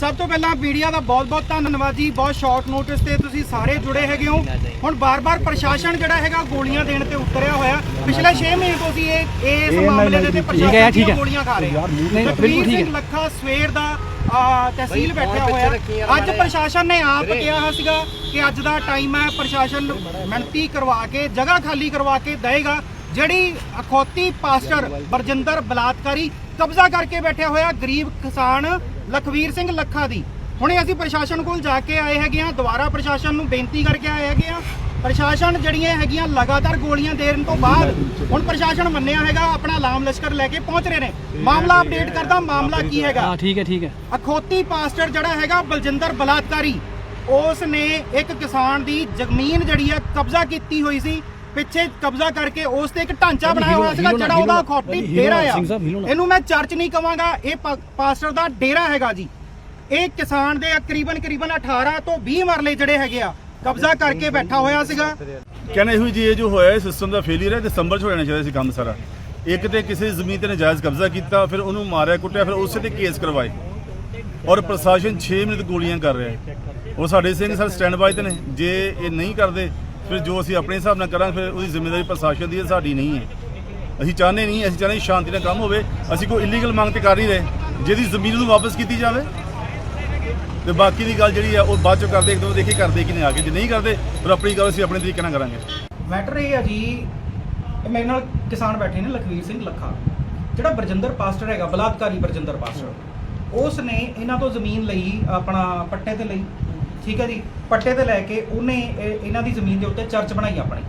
ਸਭ ਤੋਂ ਪਹਿਲਾਂ ਮੀਡੀਆ ਦਾ ਬਹੁਤ-ਬਹੁਤ ਧੰਨਵਾਦ ਜੀ ਬਹੁਤ ਸ਼ਾਰਟ ਨੋਟਿਸ ਤੇ ਤੁਸੀਂ ਸਾਰੇ ਜੁੜੇ ਹੈਗੇ ਹੋ। ਹੁਣ ਬਾਰ-ਬਾਰ ਪ੍ਰਸ਼ਾਸਨ ਜਿਹੜਾ ਹੈਗਾ ਗੋਲੀਆਂ ਦੇਣ ਤੇ ਉਤਰਿਆ ਹੋਇਆ। ਪਿਛਲੇ 6 ਮਹੀਨੇ ਤੋਂ ਅਸੀਂ ਇਹ ਇਸ ਮਾਮਲੇ ਦੇ ਤੇ ਪ੍ਰਸ਼ਾਸਨ ਦੀਆਂ ਗੋਲੀਆਂ ਖਾ ਰਹੇ ਹਾਂ ਲਖਵੀਰ ਸਿੰਘ ਲੱਖਾ ਸਵੇਰ ਦਾ ਆ, ਤਹਿਸੀਲ ਬੈਠਿਆ ਹੋਇਆ। ਅੱਜ ਪ੍ਰਸ਼ਾਸਨ ਨੇ ਆਪ ਕਿਹਾ ਸੀਗਾ ਕਿ ਅੱਜ ਦਾ ਟਾਈਮ ਹੈ ਪ੍ਰਸ਼ਾਸਨ ਮਿਹਨਤੀ ਕਰਵਾ ਕੇ ਜਗ੍ਹਾ ਖਾਲੀ ਕਰਵਾ ਕੇ ਦੇਗਾ ਜਿਹੜੀ ਅਖੌਤੀ ਪਾਸਟਰ ਬਰਜਿੰਦਰ ਬਲਾਤਕਾਰੀ ਕਬਜ਼ਾ ਕਰਕੇ ਬੈਠਿਆ ਹੋਇਆ ਗਰੀਬ ਕਿਸਾਨ ਲਖਵੀਰ ਸਿੰਘ ਲੱਖਾ ਦੀ। ਹੁਣੇ ਅਸੀਂ ਪ੍ਰਸ਼ਾਸਨ ਕੋਲ ਜਾ ਕੇ ਆਏ ਹੈਗੇ ਆ ਦੁਬਾਰਾ ਪ੍ਰਸ਼ਾਸਨ ਨੂੰ ਬੇਨਤੀ ਕਰਕੇ ਆਏ ਹੈਗੇ ਆ ਪ੍ਰਸ਼ਾਸਨ ਜਿਹੜੀਆਂ ਹੈਗੀਆਂ ਲਗਾਤਾਰ ਗੋਲੀਆਂ ਦੇਣ ਤੋਂ ਬਾਅਦ ਹੁਣ ਪ੍ਰਸ਼ਾਸਨ ਮੰਨਿਆ ਹੈਗਾ ਆਪਣਾ ਲਾਮ ਲਸ਼ਕਰ ਲੈ ਕੇ ਪਹੁੰਚ ਰਹੇ ਨੇ। ਮਾਮਲਾ ਅਪਡੇਟ ਕਰਦਾ ਮਾਮਲਾ ਕੀ ਹੈਗਾ? ਹਾਂ ਠੀਕ ਹੈ ਠੀਕ ਹੈ। ਅਖੌਤੀ ਪਾਸਟਰ ਜਿਹੜਾ ਹੈਗਾ ਬਲਜਿੰਦਰ ਬਲਾਤਕਾਰੀ ਉਸ ਨੇ ਇੱਕ ਕਿਸਾਨ ਦੀ ਜ਼ਮੀਨ ਜਿਹੜੀ ਆ ਕਬਜ਼ਾ ਕੀਤੀ ਹੋਈ ਸੀ। ਪਿੱਛੇ ਕਬਜ਼ਾ ਕਰਕੇ ਉਸ ਤੇ ਇੱਕ ਢਾਂਚਾ ਬਣਾਇਆ ਹੋਇਆ ਸੀਗਾ ਜਿਹੜਾ ਉਹਦਾ ਅਖੌਤੀ ਡੇਰਾ ਆ। ਇਹਨੂੰ ਮੈਂ ਚਰਚ ਨਹੀਂ ਕਵਾਂਗਾ ਇਹ ਪਾਸਟਰ ਦਾ ਡੇਰਾ ਹੈਗਾ ਜੀ। ਇਹ ਕਿਸਾਨ ਦੇ ਕਰੀਬਨ ਕਰੀਬਨ 18 ਤੋਂ 20 ਮਰਲੇ ਜਿਹੜੇ ਹੈਗੇ ਆ ਕਬਜ਼ਾ ਕਰਕੇ ਬੈਠਾ ਹੋਇਆ ਸੀਗਾ। ਕਹਿੰਦੇ ਇਹੋ ਜੀ ਇਹ ਜੋ ਹੋਇਆ ਇਹ ਸਿਸਟਮ ਦਾ ਫੇਲਿਅਰ ਹੈ ਦਸੰਬਰ ਚ ਹੋ ਜਾਣਾ ਚਾਹੀਦਾ ਸੀ ਕੰਮ ਸਾਰਾ। ਇੱਕ ਤੇ ਕਿਸੇ ਜ਼ਮੀਨ ਤੇ ਨਜਾਇਜ਼ ਕਬਜ਼ਾ ਕੀਤਾ ਫਿਰ ਉਹਨੂੰ ਮਾਰਿਆ ਕੁੱਟਿਆ ਫਿਰ ਉਸੇ ਤੇ ਕੇਸ ਕਰਵਾਏ। ਔਰ ਪ੍ਰਸ਼ਾਸਨ 6 ਮਿੰਟ ਗੋਲੀਆਂ ਕਰ ਰਿਹਾ ਹੈ। ਉਹ ਸਾਡੇ ਸਿੰਘ ਸਰ ਸਟੈਂਡ ਬਾਈ ਤੇ ਨੇ। ਜੇ ਇਹ ਨਹੀਂ ਕਰਦੇ ਫਿਰ ਜੋ ਅਸੀਂ ਆਪਣੇ ਹਿਸਾਬ ਨਾਲ ਕਰਾਂਗੇ, ਫਿਰ ਉਹਦੀ ਜ਼ਿੰਮੇਵਾਰੀ ਪ੍ਰਸ਼ਾਸਨ ਦੀ ਹੈ, ਸਾਡੀ ਨਹੀਂ ਹੈ। ਅਸੀਂ ਚਾਹੁੰਦੇ ਨਹੀਂ, ਅਸੀਂ ਚਾਹੁੰਦੇ ਸ਼ਾਂਤੀ ਨਾਲ ਕੰਮ ਹੋਵੇ। ਅਸੀਂ ਕੋਈ ਇਲੀਗਲ ਮੰਗ ਤੇ ਕਰ ਨਹੀਂ ਰਹੇ। ਜਿਹਦੀ ਜ਼ਮੀਨ ਨੂੰ ਵਾਪਸ ਕੀਤੀ ਜਾਵੇ। ਤੇ ਬਾਕੀ ਦੀ ਗੱਲ ਜਿਹੜੀ ਆ, ਉਹ ਬਾਅਦ ਚੋਂ ਕਰਦੇ, ਇੱਕ ਦੋ ਦੇਖੀ ਕਰਦੇ ਕਿ ਨਹੀਂ ਆ ਕੇ। ਜੇ ਨਹੀਂ ਕਰਦੇ, ਫਿਰ ਆਪਣੀ ਗੱਲ ਅਸੀਂ ਆਪਣੇ ਤਰੀਕੇ ਨਾਲ ਕਰਾਂਗੇ। ਮੈਟਰ ਇਹ ਆ ਜੀ, ਇਹ ਮੇਰੇ ਨਾਲ ਕਿਸਾਨ ਬੈਠੇ ਨੇ, ਲਖਵੀਰ ਸਿੰਘ ਲੱਖਾ। ਜਿਹੜਾ ਬਰਜਿੰਦਰ ਪਾਸਟਰ ਹੈਗਾ, ਬਲਾਤਕਾਰੀ ਬਰਜਿੰਦਰ ਪਾਸਟਰ। ਉਸ ਨੇ ਇਹਨਾਂ ਤੋਂ ਜ਼ਮੀਨ ਲਈ, ਆਪਣਾ ਪੱਟੇ ਤੇ ਲਈ। ਠੀਕ ਹੈ ਜੀ ਪੱਟੇ ਤੇ ਲੈ ਕੇ ਉਹਨੇ ਇਹ- ਇਹਨਾਂ ਦੀ ਜ਼ਮੀਨ ਦੇ ਉੱਤੇ ਚਰਚ ਬਣਾਈ ਆਪਣੀ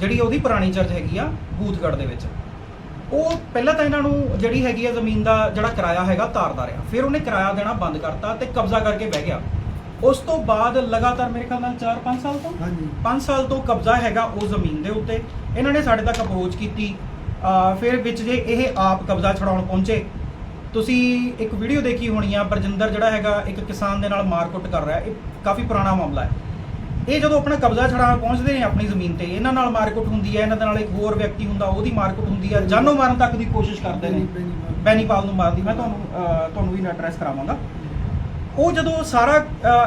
ਜਿਹੜੀ ਉਹਦੀ ਪੁਰਾਣੀ ਚਰਚ ਹੈਗੀ ਆ ਬੂਥਗੜ੍ਹ ਦੇ ਵਿੱਚ। ਉਹ ਪਹਿਲਾਂ ਤਾਂ ਇਹਨਾਂ ਨੂੰ ਜਿਹੜੀ ਹੈਗੀ ਆ ਜ਼ਮੀਨ ਦਾ ਜਿਹੜਾ ਕਿਰਾਇਆ ਹੈਗਾ ਤਾਰਦਾ ਰਿਹਾ ਫਿਰ ਉਹਨੇ ਕਿਰਾਇਆ ਦੇਣਾ ਬੰਦ ਕਰਤਾ ਤੇ ਕਬਜ਼ਾ ਕਰਕੇ ਬਹਿ ਗਿਆ। ਉਸ ਤੋਂ ਬਾਅਦ ਲਗਾਤਾਰ ਮੇਰੇ ਖਿਆਲ ਨਾਲ 4-5 ਸਾਲ ਤੋਂ ਹਾਂਜੀ। 5 ਸਾਲ ਤੋਂ ਕਬਜ਼ਾ ਹੈਗਾ ਉਹ ਜ਼ਮੀਨ ਦੇ ਉੱਤੇ। ਇਹਨਾਂ ਨੇ ਸਾਡੇ ਤੱਕ ਅਪਰੋਚ ਕੀਤੀ ਅਹ ਫਿਰ ਵਿੱਚ ਜੇ ਇਹ ਆਪ ਕਬਜ਼ਾ ਛਡਾਉਣ ਪਹੁੰਚੇ ਤੁਸੀਂ ਇੱਕ ਵੀਡੀਓ ਦੇਖੀ ਹੋਣੀ ਆ, ਬਰਜਿੰਦਰ ਜਿਹੜਾ ਹੈਗਾ ਇੱਕ ਕਿਸਾਨ ਦੇ ਨਾਲ ਮਾਰਕੁੱਟ ਕਰ ਰਿਹਾ, ਇਹ ਕਾਫੀ ਪੁਰਾਣਾ ਮਾਮਲਾ ਹੈ। ਇਹ ਜਦੋਂ ਆਪਣਾ ਕਬਜ਼ਾ ਛੜਾ ਪਹੁੰਚਦੇ ਨੇ ਆਪਣੀ ਜ਼ਮੀਨ ਤੇ, ਇਹਨਾਂ ਨਾਲ ਮਾਰਕੁੱਟ ਹੁੰਦੀ ਹੈ, ਇਹਨਾਂ ਦੇ ਨਾਲ ਇੱਕ ਹੋਰ ਵਿਅਕਤੀ ਹੁੰਦਾ, ਉਹਦੀ ਮਾਰਕੁੱਟ ਹੁੰਦੀ ਹੈ, ਜਾਨੋਂ ਮਾਰਨ ਤੱਕ ਦੀ ਕੋਸ਼ਿਸ਼ ਕਰਦੇ ਨੇ। ਬੈਨੀਪਾਲ ਨੂੰ ਮਾਰਨ ਦੀ, ਮੈਂ ਤੁਹਾਨੂੰ ਤੁਹਾਨੂੰ ਵੀ ਐਡਰੈਸ ਕਰਾਵਾਂਗਾ। ਉਹ ਜਦੋਂ ਸਾਰਾ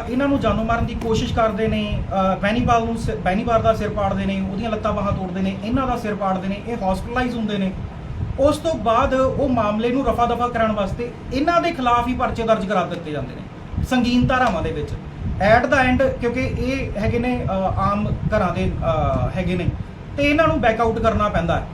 ਇਹਨਾਂ ਨੂੰ ਜਾਨੋਂ ਮਾਰਨ ਦੀ ਕੋਸ਼ਿਸ਼ ਕਰਦੇ ਨੇ ਬੈਨੀਪਾਲ ਨੂੰ ਸਿ- ਬੈਨੀਪਾਲ ਦਾ ਸਿਰ ਪਾੜਦੇ ਨੇ, ਉਹਦੀਆਂ ਲੱਤਾਂ ਬਾਹਾਂ ਤੋੜਦੇ ਨੇ, ਇਹਨਾਂ ਦਾ ਸਿਰ ਪਾੜਦੇ ਨੇ, ਇਹ ਹਸਪੀਟਲਾਈਜ਼ ਹੁੰਦੇ ਨੇ। ਉਸ ਤੋਂ ਬਾਅਦ ਉਹ ਮਾਮਲੇ ਨੂੰ ਰਫਾ ਦਫਾ ਕਰਨ ਵਾਸਤੇ ਇਹਨਾਂ ਦੇ ਖਿਲਾਫ ਹੀ ਪਰਚੇ ਦਰਜ ਕਰਾ ਦਿੱਤੇ ਜਾਂਦੇ ਨੇ ਸੰਗੀਨ ਧਾਰਾਵਾਂ ਦੇ ਵਿੱਚ। ਐਟ ਦਾ ਐਂਡ ਕਿਉਂਕਿ ਇਹ ਹੈਗੇ ਨੇ ਆਮ ਘਰਾਂ ਦੇ ਹੈਗੇ ਨੇ ਤੇ ਇਹਨਾਂ ਨੂੰ ਬੈਕ ਆਊਟ ਕਰਨਾ ਪੈਂਦਾ ਹੈ।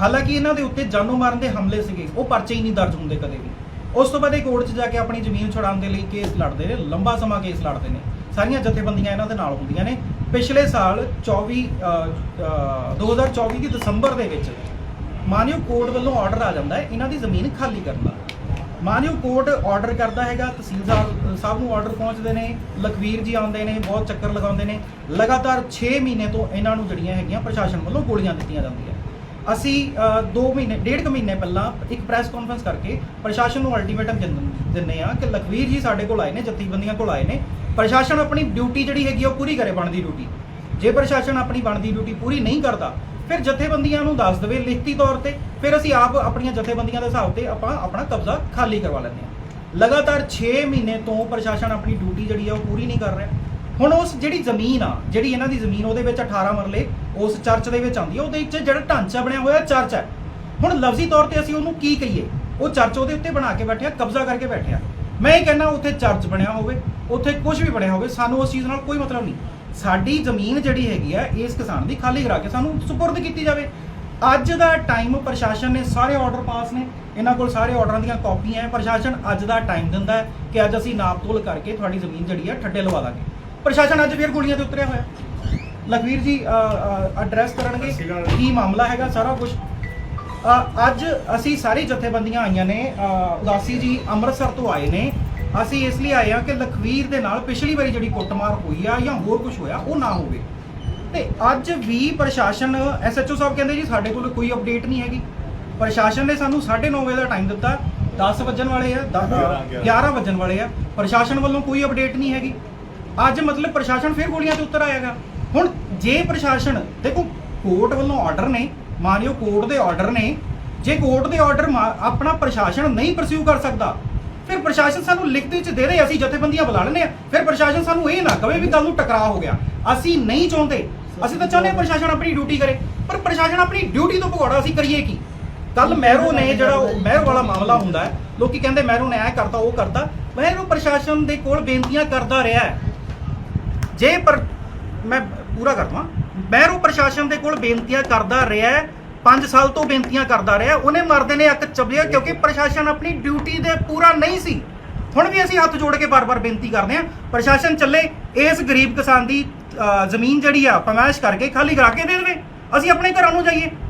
ਹਾਲਾਂਕਿ ਇਹਨਾਂ ਦੇ ਉੱਤੇ ਜਾਨੋਂ ਮਾਰਨ ਦੇ ਹਮਲੇ ਸੀਗੇ ਉਹ ਪਰਚੇ ਹੀ ਨਹੀਂ ਦਰਜ ਹੁੰਦੇ ਕਦੇ ਵੀ। ਉਸ ਤੋਂ ਬਾਅਦ ਇਹ ਕੋਰਟ 'ਚ ਜਾ ਕੇ ਆਪਣੀ ਜ਼ਮੀਨ ਛੁਡਾਉਣ ਦੇ ਲਈ ਕੇਸ ਲੜਦੇ ਨੇ ਲੰਬਾ ਸਮਾਂ ਕੇਸ ਲੜਦੇ ਨੇ। ਸਾਰੀਆਂ ਜਥੇਬੰਦੀਆਂ ਇਹਨਾਂ ਦੇ ਨਾਲ ਹੁੰਦੀਆਂ ਨੇ। ਪਿਛਲੇ ਸਾਲ 24 ਅਹ, ਅਹ, 2024 ਦੀ ਦਸੰਬਰ ਦੇ ਵਿੱਚ ਮਾਨਯੋਗ ਕੋਰਟ ਵੱਲੋਂ ਆਰਡਰ ਆ ਜਾਂਦਾ ਹੈ, ਇਹਨਾਂ ਦੀ ਜ਼ਮੀਨ ਖਾਲੀ ਕਰਨ ਦਾ। ਮਾਨਯੋਗ ਕੋਰਟ ਆਰਡਰ ਕਰਦਾ ਹੈਗਾ ਤਹਿਸੀਲਦਾਰ ਸਾਹਿਬ ਨੂੰ ਆਰਡਰ ਪਹੁੰਚਦੇ ਨੇ, ਲਖਵੀਰ ਜੀ ਆਉਂਦੇ ਨੇ, ਬਹੁਤ ਚੱਕਰ ਲਗਾਉਂਦੇ ਨੇ। ਲਗਾਤਾਰ 6 ਮਹੀਨੇ ਤੋਂ ਇਹਨਾਂ ਨੂੰ ਜਿਹੜੀਆਂ ਹੈਗੀਆਂ ਪ੍ਰਸ਼ਾਸਨ ਵੱਲੋਂ ਗੋਲੀਆਂ ਦਿੱਤੀਆਂ ਜਾਂਦੀਆਂ। ਅਸੀਂ 2 ਮਹੀਨੇ, ਡੇਢ ਕੁ ਮਹੀਨੇ ਪਹਿਲਾਂ ਇੱਕ ਪ੍ਰੈਸ ਕਾਨਫਰੰਸ ਕਰਕੇ ਪ੍ਰਸ਼ਾਸਨ ਨੂੰ ਅਲਟੀਮੇਟਮ ਦਿੰਦੇ ਆ ਕਿ ਲਖਵੀਰ ਜੀ ਸਾਡੇ ਕੋਲ ਆਏ ਨੇ, ਜਥੇਬੰਦੀਆਂ ਕੋਲ ਆਏ ਨੇ। ਪ੍ਰਸ਼ਾਸਨ ਆਪਣੀ ਡਿਊਟੀ ਜਿਹੜੀ ਹੈਗੀ ਉਹ ਪੂਰੀ ਕਰੇ ਬਣਦੀ ਡਿਊਟੀ ਜੇ ਪ੍ਰਸ਼ਾਸਨ ਆਪਣੀ ਬਣਦੀ ਡਿਊਟੀ ਪੂਰੀ ਨਹੀਂ ਕਰਦਾ ਫਿਰ ਜਥੇਬੰਦੀਆਂ ਨੂੰ ਦੱਸ ਦੇਵੇ ਲਿਖਤੀ ਤੌਰ ਤੇ, ਫਿਰ ਅਸੀਂ ਆਪ ਆਪਣੀਆਂ ਜਥੇਬੰਦੀਆਂ ਦੇ ਹਿਸਾਬ ਤੇ ਆਪਾਂ ਆਪਣਾ ਕਬਜ਼ਾ ਖਾਲੀ ਕਰਵਾ ਲੈਂਦੇ ਹਾਂ। ਲਗਾਤਾਰ 6 ਮਹੀਨੇ ਤੋਂ ਪ੍ਰਸ਼ਾਸਨ ਆਪਣੀ ਡਿਊਟੀ ਜਿਹੜੀ ਆ ਉਹ ਪੂਰੀ ਨਹੀਂ ਕਰ ਰਿਹਾ। ਹੁਣ ਉਸ ਜਿਹੜੀ ਜ਼ਮੀਨ ਆ, ਜਿਹੜੀ ਇਹਨਾਂ ਦੀ ਜ਼ਮੀਨ ਉਹਦੇ ਵਿੱਚ 18 ਮਰਲੇ, ਉਸ ਚਰਚ ਦੇ ਵਿੱਚ ਆਉਂਦੀ ਆ, ਉਹਦੇ ਵਿੱਚ ਜਿਹੜਾ ਢਾਂਚਾ ਬਣਿਆ ਹੋਇਆ ਚਰਚ ਹੈ ਹੁਣ ਲਫ਼ਜ਼ੀ ਤੌਰ ਤੇ ਅਸੀਂ ਉਹਨੂੰ ਕੀ ਕਹੀਏ? ਉਹ ਚਰਚ ਉਹਦੇ ਉੱਤੇ ਬਣਾ ਕੇ ਬੈਠਿਆ, ਕਬਜ਼ਾ ਕਰਕੇ ਬੈਠਿਆ। ਮੈਂ ਇਹ ਕਹਿੰਦਾ ਉੱਥੇ ਚਰਚ ਬਣਿਆ ਹੋਵੇ, ਉੱਥੇ ਕੁਝ ਵੀ ਬਣਿਆ ਹੋਵੇ, ਸਾਨੂੰ ਉਸ ਚੀਜ਼ ਨਾਲ ਕੋਈ ਮਤਲਬ ਨਹੀਂ। ਸਾਡੀ ਜ਼ਮੀਨ ਜਿਹੜੀ ਹੈਗੀ ਆ ਇਸ ਕਿਸਾਨ ਦੀ ਖਾਲੀ ਕਰਾ ਕੇ ਸਾਨੂੰ ਸਪੁਰਦ ਕੀਤੀ ਜਾਵੇ। ਅੱਜ ਦਾ ਟਾਈਮ ਪ੍ਰਸ਼ਾਸਨ ਨੇ ਸਾਰੇ ਆਰਡਰ ਪਾਸ ਨੇ। ਇਹਨਾਂ ਕੋਲ ਸਾਰੇ ਆਰਡਰਾਂ ਦੀਆਂ ਕਾਪੀਆਂ ਹੈ ਪ੍ਰਸ਼ਾਸਨ ਅੱਜ ਦਾ ਟਾਈਮ ਦਿੰਦਾ ਹੈ ਕਿ ਅੱਜ ਅਸੀਂ ਨਾਪ ਤੋਲ ਕਰਕੇ ਤੁਹਾਡੀ ਜ਼ਮੀਨ ਜਿਹੜੀ ਆ ਠੱਡੇ ਲਵਾ ਦਾਂਗੇ। ਪ੍ਰਸ਼ਾਸਨ ਅੱਜ ਫਿਰ ਗੋਲੀਆਂ ਤੇ ਉਤਰਿਆ ਹੋਇਆ। ਲਖਵੀਰ ਜੀ ਐਡਰੈਸ ਕਰਨਗੇ। ਕੀ ਮਾਮਲਾ ਹੈਗਾ ਸਾਰਾ ਕੁਝ ਅੱਜ ਅਸੀਂ ਸਾਰੀ ਜਥੇਬੰਦੀਆਂ ਆਈਆਂ ਨੇ। ਉਦਾਸੀ ਜੀ ਅੰਮ੍ਰਿਤਸਰ ਤੋਂ ਆਏ ਨੇ। ਅਸੀਂ ਇਸ ਲਈ ਆਏ ਆ ਕਿ ਲਖਵੀਰ ਦੇ ਨਾਲ ਪਿਛਲੀ ਵਾਰੀ ਜਿਹੜੀ ਕੁੱਟਮਾਰ ਹੋਈ ਆ ਜਾਂ ਹੋਰ ਕੁਝ ਹੋਇਆ ਉਹ ਨਾ ਹੋਵੇ। ਤੇ ਅੱਜ ਵੀ ਪ੍ਰਸ਼ਾਸਨ ਐਸਐਚਓ ਸਾਹਿਬ ਕਹਿੰਦੇ ਜੀ ਸਾਡੇ ਕੋਲ ਕੋਈ ਅਪਡੇਟ ਨਹੀਂ ਹੈਗੀ। ਪ੍ਰਸ਼ਾਸਨ ਨੇ ਸਾਨੂੰ 9:30 ਵਜੇ ਦਾ ਟਾਈਮ ਦਿੱਤਾ। 10 ਵਜਣ ਵਾਲੇ ਆ 10 11 ਵਜਣ ਵਾਲੇ ਆ। ਪ੍ਰਸ਼ਾਸਨ ਵੱਲੋਂ ਕੋਈ ਅਪਡੇਟ ਨਹੀਂ ਹੈਗੀ। ਅੱਜ ਮਤਲਬ ਪ੍ਰਸ਼ਾਸਨ ਫਿਰ ਗੋਲੀਆਂ ਤੇ ਉਤਰ ਆਏਗਾ ਹੁਣ ਜੇ ਪ੍ਰਸ਼ਾਸਨ ਦੇਖੋ ਕੋਰਟ ਵੱਲੋਂ ਆਰਡਰ ਨੇ ਮਾਨਿਓ ਕੋਰਟ ਦੇ ਆਰਡਰ ਨੇ। ਜੇ ਕੋਰਟ ਦੇ ਆਰਡਰ ਆਪਣਾ ਪ੍ਰਸ਼ਾਸਨ ਨਹੀਂ ਪਰਸਿਊ ਕਰ ਸਕਦਾ ਫਿਰ ਪ੍ਰਸ਼ਾਸਨ ਸਾਨੂੰ ਲਿਖਤ ਵਿੱਚ ਦੇ ਰਹੇ, ਅਸੀਂ ਜਥੇਬੰਦੀਆਂ ਬੁਲਾ ਲੈਂਦੇ ਆ ਫਿਰ ਪ੍ਰਸ਼ਾਸਨ ਸਾਨੂੰ ਇਹ ਨਾ ਕਵੇ ਵੀ ਕੱਲ ਨੂੰ ਟਕਰਾਅ ਹੋ ਗਿਆ। ਅਸੀਂ ਨਹੀਂ ਚਾਹੁੰਦੇ। ਅਸੀਂ ਤਾਂ ਚਾਹੁੰਦੇ ਹਾਂ ਪ੍ਰਸ਼ਾਸਨ ਆਪਣੀ ਡਿਊਟੀ ਕਰੇ। ਪਰ ਪ੍ਰਸ਼ਾਸਨ ਆਪਣੀ ਡਿਊਟੀ ਤੋਂ ਭਗੌੜਾ ਅਸੀਂ ਕਰੀਏ ਕੀ? ਕੱਲ ਮਹਿਰੋ ਨੇ ਜਿਹੜਾ ਉਹ ਮਹਿਰੋ ਵਾਲਾ ਮਾਮਲਾ ਹੁੰਦਾ ਹੈ, ਲੋਕੀ ਕਹਿੰਦੇ ਮਹਿਰੋ ਨੇ ਐ ਕਰਤਾ, ਉਹ ਕਰਤਾ। ਮਹਿਰੋ ਪ੍ਰਸ਼ਾਸਨ ਦੇ ਕੋਲ ਬੇਨਤੀਆਂ ਕਰਦਾ ਰਿਹਾ ਹੈ। ਜੇ ਪਰ ਮੈਂ ਪੂਰਾ ਕਰਦਾ ਮਹਿਰੋ ਪ੍ਰਸ਼ਾਸਨ ਦੇ ਕੋਲ ਬੇਨਤੀਆਂ ਕਰਦਾ ਰਿਹਾ ਹੈ 5 ਸਾਲ ਤੋਂ ਬੇਨਤੀਆਂ ਕਰਦਾ ਰਿਹਾ। ਉਹਨੇ ਮਰਦੇ ਨੇ ਅੱਕ ਚਬਿਆ ਕਿਉਂਕਿ ਪ੍ਰਸ਼ਾਸਨ ਆਪਣੀ ਡਿਊਟੀ ਦੇ ਪੂਰਾ ਨਹੀਂ ਸੀ। ਹੁਣ ਵੀ ਅਸੀਂ ਹੱਥ ਜੋੜ ਕੇ ਬਾਰ-ਬਾਰ ਬੇਨਤੀ ਕਰਦੇ ਹਾਂ। ਪ੍ਰਸ਼ਾਸਨ ਚੱਲੇ, ਇਸ ਗਰੀਬ ਕਿਸਾਨ ਦੀ ਜ਼ਮੀਨ ਜਿਹੜੀ ਆ ਪਮਾਇਸ਼ ਕਰਕੇ ਖਾਲੀ ਕਰਾ ਕੇ ਦੇ ਦੇਵੇ। ਅਸੀਂ ਆਪਣੇ ਘਰਾਂ ਨੂੰ ਜਾਈਏ।